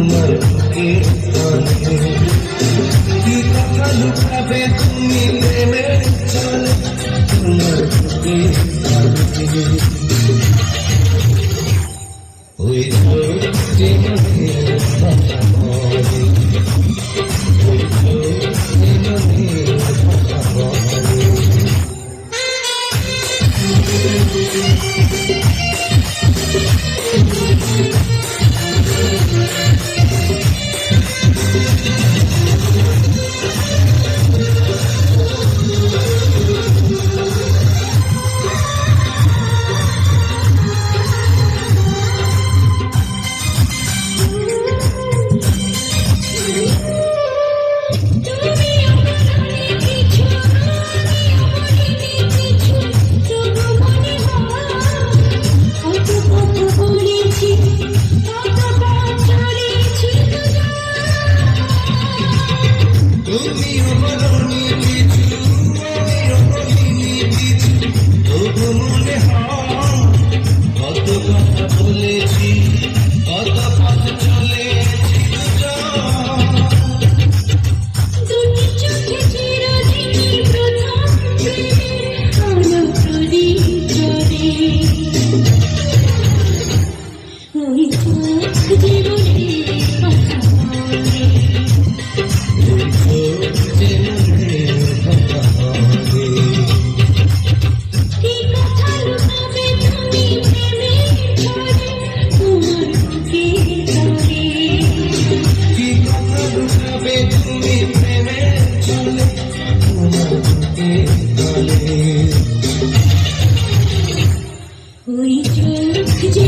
তোমার বুকের স্থানে কি কথা তোমার رسول থাকে চলে ওই চোখ যে